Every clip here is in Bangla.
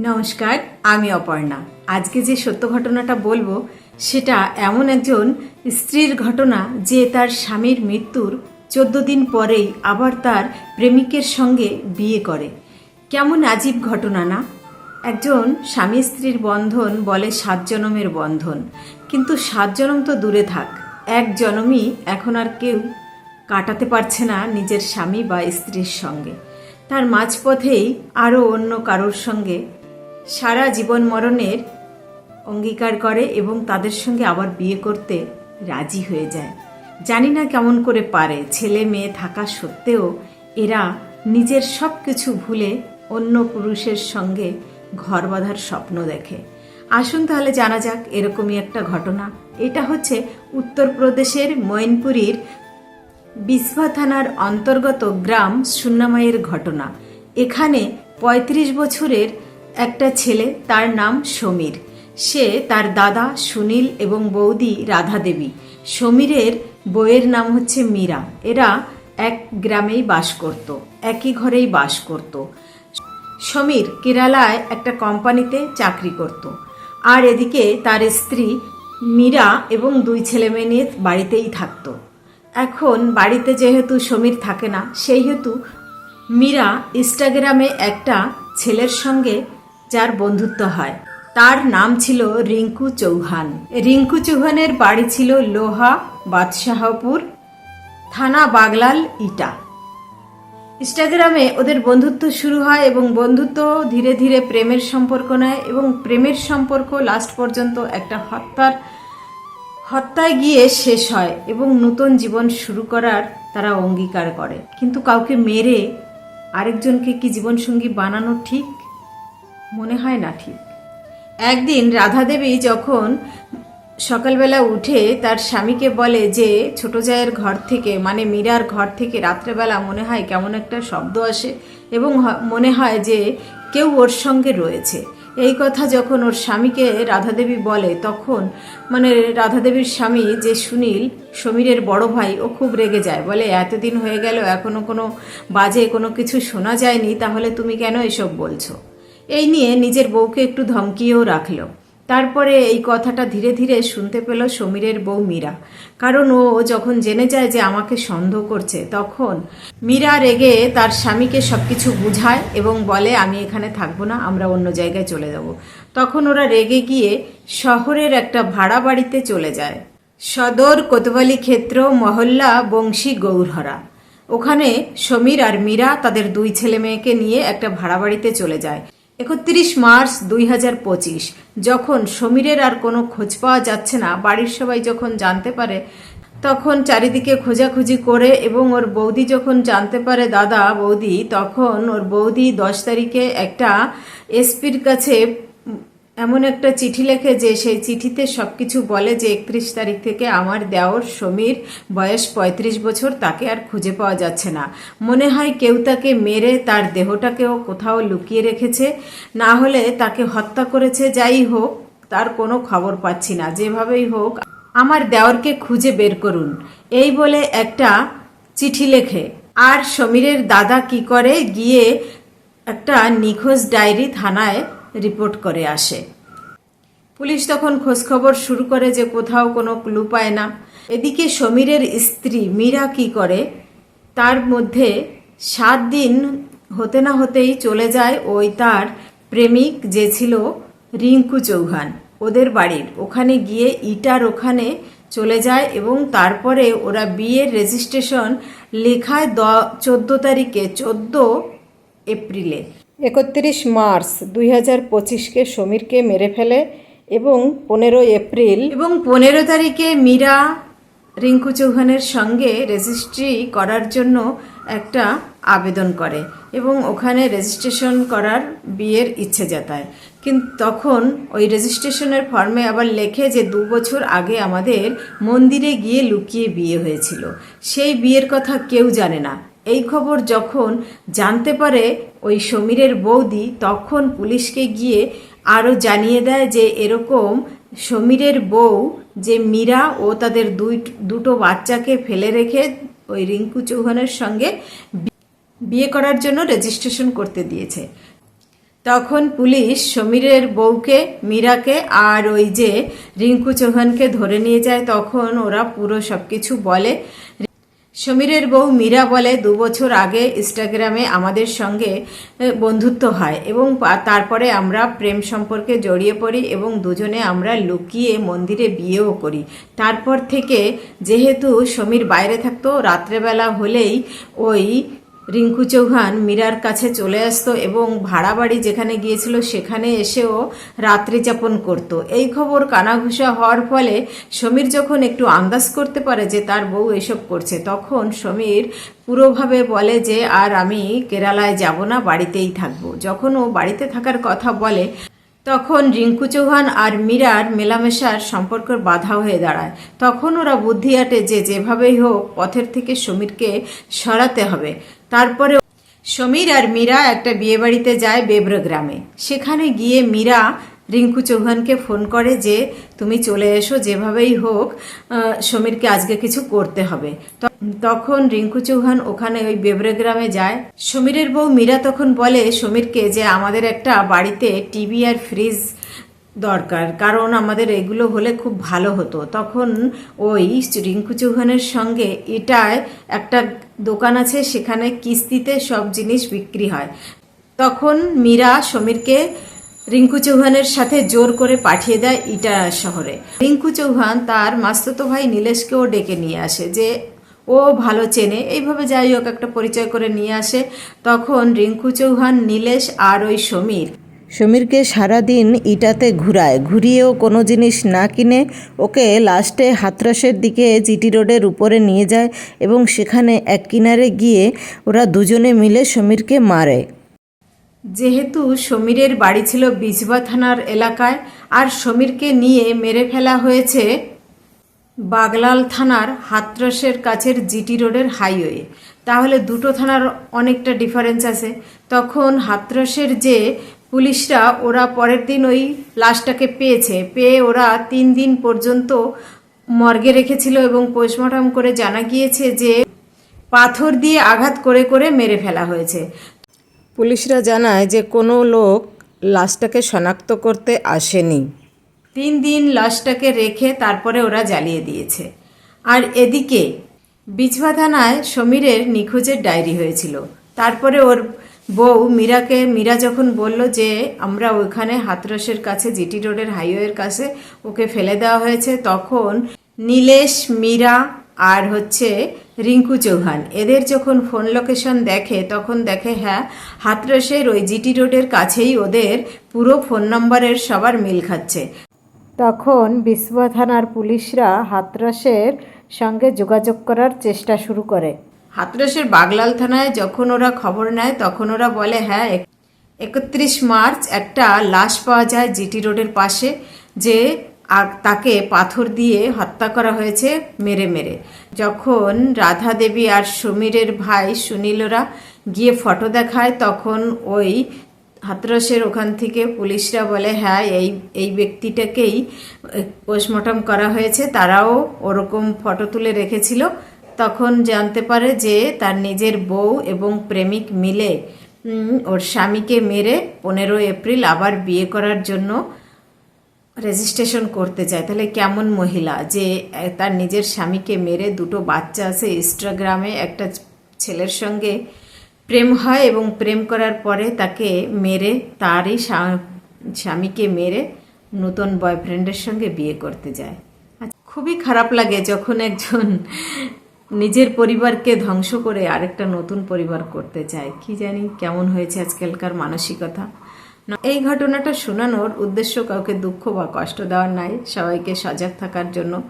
নমস্কার, আমি অপর্ণা। আজকে যে সত্য ঘটনাটা বলব, সেটা এমন একজন স্ত্রীর ঘটনা যে তার স্বামীর মৃত্যুর চোদ্দ দিন পরেই আবার তার প্রেমিকের সঙ্গে বিয়ে করে। কেমন আজীব ঘটনা না? একজন স্বামী স্ত্রীর বন্ধন বলে সাত জনমের বন্ধন। কিন্তু সাত জনম তো দূরে থাক। এক জনমই এখন আর কেউ কাটাতে পারছে না নিজের স্বামী বা স্ত্রীর সঙ্গে। তার মাঝপথেই আরও অন্য কারোর সঙ্গে সারা জীবন মরণের অঙ্গীকার করে এবং তাদের সঙ্গে আবার বিয়ে করতে রাজি হয়ে যায়। জানি না কেমন করে পারে, ছেলে মেয়ে থাকা সত্ত্বেও এরা নিজের সব কিছু ভুলে অন্য পুরুষের সঙ্গে ঘর বাঁধার স্বপ্ন দেখে। আসুন তাহলে জানা যাক এরকমই একটা ঘটনা। এটা হচ্ছে উত্তরপ্রদেশের মৈনপুরীর বিসভা থানার অন্তর্গত গ্রাম সুন্নামাইয়ের ঘটনা। এখানে ৩৫ বছরের একটা ছেলে, তার নাম সমীর। সে তার দাদা সুনীল এবং বৌদি রাধা দেবী সমীরের বইয়ের নাম হচ্ছে মীরা। এরা এক গ্রামেই বাস করত, একই ঘরেই বাস করত। সমীর কেরালায় একটা কোম্পানিতে চাকরি করত। আর এদিকে তার স্ত্রী মীরা এবং দুই ছেলে মেয়ে নিয়ে বাড়িতেই থাকতো। এখন বাড়িতে যেহেতু সমীর থাকে না, সেই হেতু মীরা ইনস্টাগ্রামে একটা ছেলের সঙ্গে যার বন্ধুত্ব হয়। তার নাম ছিল রিঙ্কু চৌহান। রিঙ্কু চৌহানের বাড়ি ছিল লোহা, বাদশাহপুর, থানা বাগলাল, ইটা। ইনস্টাগ্রামে ওদের বন্ধুত্ব শুরু হয় এবং বন্ধুত্ব ধীরে ধীরে প্রেমের সম্পর্ক নেয় এবং প্রেমের সম্পর্ক লাস্ট পর্যন্ত একটা হত্যার হত্যায় গিয়ে শেষ হয় এবং নতুন জীবন শুরু করার তারা অঙ্গীকার করে। কিন্তু কাউকে মেরে আরেকজনকে কি জীবনসঙ্গী বানানো ঠিক? মনে হয় না ঠিক। একদিন রাধা দেবী যখন সকালবেলা উঠে তার স্বামীকে বলে যে, ছোট জায়ের ঘর থেকে মানে মীরার ঘর থেকে রাত্রেবেলা মনে হয় কেমন একটা শব্দ আসে এবং মনে হয় যে কেউ ওর সঙ্গে রয়েছে। এই কথা যখন ওর স্বামীকে রাধাদেবী বলে, তখন মানে রাধাদেবীর স্বামী যে সুনীল, সমীরের বড় ভাই, ও খুব রেগে যায়। বলে, এতদিন হয়ে গেল, এখনও কোনো বাজে কোনো কিছু শোনা যায়নি, তাহলে তুমি কেন এসব বলছো? এই নিয়ে নিজের বউকে একটু ধমকিয়েও রাখল। তারপরে এই কথাটা ধীরে ধীরে শুনতে পেল সমীরের বউ মীরা। কারণ ও যখন জেনে যায় যে আমাকে সন্দেহ করছে, তখন মীরা রেগে তার স্বামীকে সবকিছু বুঝায় এবং বলে, আমি এখানে থাকব না, আমরা অন্য জায়গায় চলে যাব। তখন ওরা রেগে গিয়ে শহরের একটা ভাড়া বাড়িতে চলে যায়। সদর, কোতোয়ালি ক্ষেত্র, মহল্লা, বংশী, গৌরহরা। ওখানে সমীর আর মীরা তাদের দুই ছেলে মেয়েকে নিয়ে একটা ভাড়া বাড়িতে চলে যায়। একত্রিশ মার্চ দুই হাজার পঁচিশ, যখন সমীরের আর কোনো খোঁজ পাওয়া যাচ্ছে না, বাড়ির সবাই যখন জানতে পারে, তখন চারিদিকে খোঁজাখুঁজি করে এবং ওর বৌদি যখন জানতে পারে, দাদা, বৌদি, তখন ওর বৌদি দশ তারিখে একটা এসপির কাছে এমন একটা চিঠি লেখে যে সেই চিঠিতে সব কিছু বলে যে একত্রিশ তারিখ থেকে আমার দেওর সমীর বয়স পঁয়ত্রিশ বছর, তাকে আর খুঁজে পাওয়া যাচ্ছে না। মনে হয় কেউ তাকে মেরে তার দেহটাকেও কোথাও লুকিয়ে রেখেছে। না হলে তাকে হত্যা করেছে, যাই হোক, তার কোনো খবর পাচ্ছি না। যেভাবেই হোক, আমার দেওরকে খুঁজে বের করুন। এই বলে একটা চিঠি লেখে। আর সমীরের দাদা কি করে? গিয়ে একটা নিখোঁজ ডায়েরি থানায় রিপোর্ট করে আসে। পুলিশ তখন খোঁজখবর শুরু করে যে কোথাও কোনো ক্লু পায় না। এদিকে সমীরের স্ত্রী মীরা কি করে, তার মধ্যে সাত দিন হতে না হতেই চলে যায় ওই তার প্রেমিক যে ছিল রিঙ্কু চৌহান। ওদের বাড়ির ওখানে গিয়ে ইটার ওখানে চলে যায় এবং তারপরে ওরা বিয়ের রেজিস্ট্রেশন লেখায় দ চোদ্দ তারিখে, চোদ্দ এপ্রিলে। একত্রিশ মার্চ দুই হাজার পঁচিশকে সমীরকে মেরে ফেলে এবং পনেরো এপ্রিল এবং পনেরো তারিখে মীরা রিঙ্কু চৌহানের সঙ্গে রেজিস্ট্রি করার জন্য একটা আবেদন করে এবং ওখানে রেজিস্ট্রেশন করার বিয়ের ইচ্ছে জাতায়। কিন্তু তখন ওই রেজিস্ট্রেশনের ফর্মে আবার লেখে যে দু বছর আগে আমাদের মন্দিরে গিয়ে লুকিয়ে বিয়ে হয়েছিল। সেই বিয়ের কথা কেউ জানে না। এই খবর যখন জানতে পারে ওই সমীরের বৌদি তখন পুলিশকে গিয়ে আরও জানিয়ে দেয় যে এরকম সমীরের বউ যে মীরা ও তাদের দুই, দুটো বাচ্চাকে ফেলে রেখে ওই রিঙ্কু চৌহানের সঙ্গে বিয়ে করার জন্য রেজিস্ট্রেশন করতে দিয়েছে। তখন পুলিশ সমীরের বউকে, মীরাকে আর ওই যে রিঙ্কু চৌহানকে ধরে নিয়ে যায়। তখন ওরা পুরো সব কিছু বলে। সমীরের বউ মীরা বলে, দু বছর আগে ইনস্টাগ্রামে আমাদের সঙ্গে বন্ধুত্ব হয় এবং তারপরে আমরা প্রেম সম্পর্কে জড়িয়ে পড়ি এবং দুজনে আমরা লুকিয়ে মন্দিরে বিয়েও করি। তারপর থেকে যেহেতু সমীর বাইরে থাকতো, রাত্রেবেলা হলেই ওই রিঙ্কু চৌহান মীরার কাছে চলে আসতো এবং ভাড়া বাড়ি যেখানে গিয়েছিল সেখানে এসেও রাত্রি যাপন করত। এই খবর কানাঘুষা হওয়ার ফলে সমীর যখন একটু আন্দাজ করতে পারে যে তার বউ এসব করছে, তখন সমীর পুরোভাবে বলে যে, আর আমি কেরালায় যাব না, বাড়িতেই থাকব। যখন ও বাড়িতে থাকার কথা বলে তখন রিঙ্কু চৌহান আর মীরার মেলামেশার সম্পর্ক বাধা হয়ে দাঁড়ায়। তখন ওরা বুদ্ধি আটে যে যেভাবেই হোক পথের থেকে সমীরকে সরাতে হবে। তারপরে সমীর আর মীরা একটা বিয়েবাড়িতে যায় বেব্র গ্রামে। সেখানে গিয়ে মীরা রিঙ্কু চৌহানকে ফোন করে যে, তুমি চলে এসো যেভাবেই হোক সমীরকে আজকে কিছু করতে হবে। তখন রিঙ্কু চৌহান ওখানে ওই বেবরে গ্রামে যায়। সমীরের বউ মীরা তখন বলে সমীরকে যে, আমাদের একটা বাড়িতে টিভি আর ফ্রিজ দরকার, কারণ আমাদের এগুলো হলে খুব ভালো হতো। তখন ওই রিঙ্কু চৌহানের সঙ্গে এটায় একটা দোকান আছে, সেখানে কিস্তিতে সব জিনিস বিক্রি হয়। তখন মীরা সমীরকে রিঙ্কু চৌহানের সাথে জোর করে পাঠিয়ে দেয় ইটা শহরে। রিঙ্কু চৌহান তার মাস্ততো ভাই নীলেশকেও ডেকে নিয়ে আসে যে, ও ভালো চেনে, এইভাবে যাই হোক একটা পরিচয় করে নিয়ে আসে। তখন রিঙ্কু চৌহান, নীলেশ আর ওই সমীর। সমীরকে সারাদিন ইটাতে ঘুরায়, ঘুরিয়েও কোনো জিনিস না কিনে ওকে লাস্টে হাতরাসের দিকে জিটি রোডের উপরে নিয়ে যায় এবং সেখানে এক কিনারে গিয়ে ওরা দুজনে মিলে সমীরকে মারে। যেহেতু সমীরের বাড়ি ছিল বিজবা থানার এলাকায়, আর সমীরকে নিয়ে মেরে ফেলা হয়েছে বাগলাল থানার হাতরসের কাছের জিটি রোডের হাইওয়ে। তাহলে দুটো থানার অনেকটা ডিফারেন্স আছে। তখন হাতরসের যে পুলিশরা, ওরা পরের দিন ওই লাশটাকে পেয়েছে। পেয়ে ওরা তিন দিন পর্যন্ত মর্গে রেখেছিল এবং পোস্টমর্টম করে জানা গিয়েছে যে পাথর দিয়ে আঘাত করে করে মেরে ফেলা হয়েছে। পুলিশরা জানায় যে কোনো লোক লাশটাকে শনাক্ত করতে আসেনি। তিন দিন লাশটাকে রেখে তারপরে ওরা জ্বালিয়ে দিয়েছে। আর এদিকে বিছবা থানায় সমীরের নিখোঁজের ডায়েরি হয়েছিল। তারপরে ওর বউ মীরাকে, মীরা যখন বলল যে আমরা ওইখানে হাতরসের কাছে, জিটি রোডের হাইওয়ের কাছে ওকে ফেলে দেওয়া হয়েছে, তখন নীলেশ, মীরা আর হচ্ছে রিঙ্কু চৌহান। এদের যখন ফোন লোকেশন দেখে, তখন দেখে হ্যাঁ হাতরসের ওই জিটি রোডের কাছেই ওদের পুরো ফোন নম্বরের সবার মিল খাচ্ছে। তখন বিসবা থানার পুলিশরা হাতরাসের সঙ্গে যোগাযোগ করার চেষ্টা শুরু করে। হাতরসের বাগলাল থানায় যখন ওরা খবর নেয়, তখন ওরা বলে হ্যাঁ এক- একত্রিশ মার্চ একটা লাশ পাওয়া যায় জিটি রোডের পাশে, যে আগ- তাকে পাথর দিয়ে হত্যা করা হয়েছে মেরে মেরে। যখন রাধা দেবী আর সমীরের ভাই সুনীলরা গিয়ে ফটো দেখায়, তখন ওই হাতরসের ওখান থেকে পুলিশরা বলে হ্যাঁ এই এই ব্যক্তিটাকেই পোস্টমর্টম করা হয়েছে। তারাও ওরকম ফটো তুলে রেখেছিল। তখন জানতে পারে যে তার নিজের বউ এবং প্রেমিক মিলে ওর স্বামীকে মেরে পনেরো এপ্রিল আবার বিয়ে করার জন্য রেজিস্ট্রেশন করতে চায়। তাহলে কেমন মহিলা? যে তার নিজের স্বামীকে মেরে দুটো বাচ্চা আছে ইনস্টাগ্রামে একটা ছেলের সঙ্গে প্রেম হয় এবং প্রেম করার পরে তাকে মেরে তারই স্বামীকে মেরে নতুন বয়ফ্রেন্ডের সঙ্গে বিয়ে করতে যায়। আচ্ছা, খুবই খারাপ লাগে যখন একজন নিজের পরিবারকে ধ্বংস করে আরেকটা নতুন পরিবার করতে চায়। কি জানি কেমন হয়েছে আজকালকার মানসিকতা। এই ঘটনাটা শোনানোর উদ্দেশ্য কাউকে দুঃখ বা কষ্ট দেওয়ার নাই, সবাইকে সজাগ থাকার জন্য।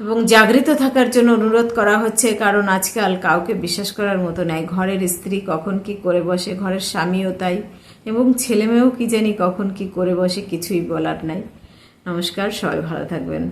এবং জাগৃত থাকার জন্য অনুরোধ করা হচ্ছে, কারণ আজকাল কাউকে বিশ্বাস করার মতো নাই। ঘরের স্ত্রী কখন কি করে বসে, ঘরের স্বামীও তাই। এবং ছেলেমেয়েও কি জানি কখন কি করে বসে, কিছুই বলার নাই। নমস্কার, সবাই ভালো থাকবেন।